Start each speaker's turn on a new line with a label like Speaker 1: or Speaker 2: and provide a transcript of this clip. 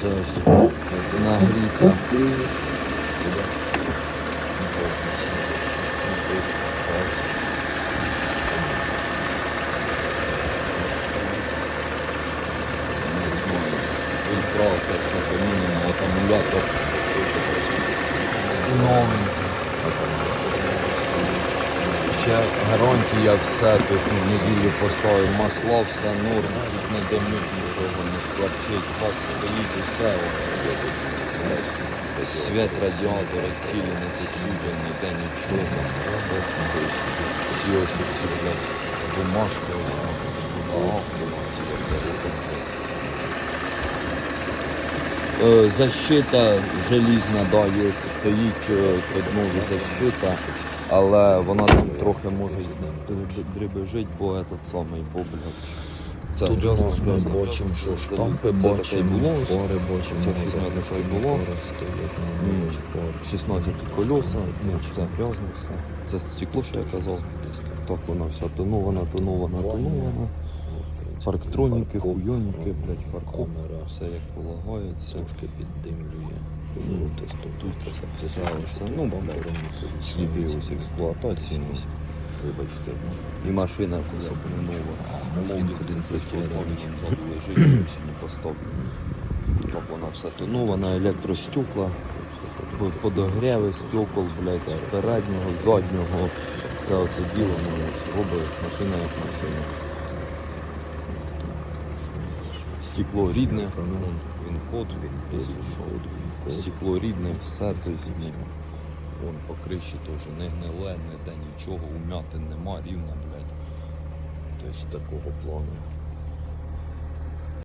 Speaker 1: Це ось нагріта. Фільтратор, це поміняно, акумулятор новенький. Гарантія все, тут неділю поставив масла, все норм, тут не димить, нічого не скварчить, газ стоїть, усе. Світ радіатора цілі не течуть, ніде нічого. Всі ось ці, бумажки, Е, Защита желізна, да, є, стоїть е, під защита, але вона там трохи може дребежить, бо этот самий, бо, блядь. Це
Speaker 2: Тут у
Speaker 1: грязно,
Speaker 2: нас ми бачимо, що штампи бачимо, фари бачимо,
Speaker 1: це фігня
Speaker 2: такі
Speaker 1: було.
Speaker 2: фари стоять на
Speaker 1: М,
Speaker 2: нових фар.
Speaker 1: 16 колеса, ну, це грязно все. Це стекло, що я казав. Так вона вся тонована, тонована, тонована. Парктроніки, хуйоніки, блядь, фаркоп,
Speaker 2: Камера.
Speaker 1: все як полагається.
Speaker 2: Трошки піддимлює. Ну, десь тут, що
Speaker 1: ну,
Speaker 2: бампером
Speaker 1: сліди ось експлуатації. ну, Вибачте. І машина нова. Він ззаду лежить, ось не поставлено. Так вона все тонована, електростекла, по- подогріви стекол, блядь, переднього, заднього. Все оце діло ну, ось робить машина як машина. Стекло рідне, він ход, він що. Стекло рідне, все, тобто, ну, Вон по криші теж не гниле, ніде нічого, умяти нема, рівна, блядь. Тобто такого плану.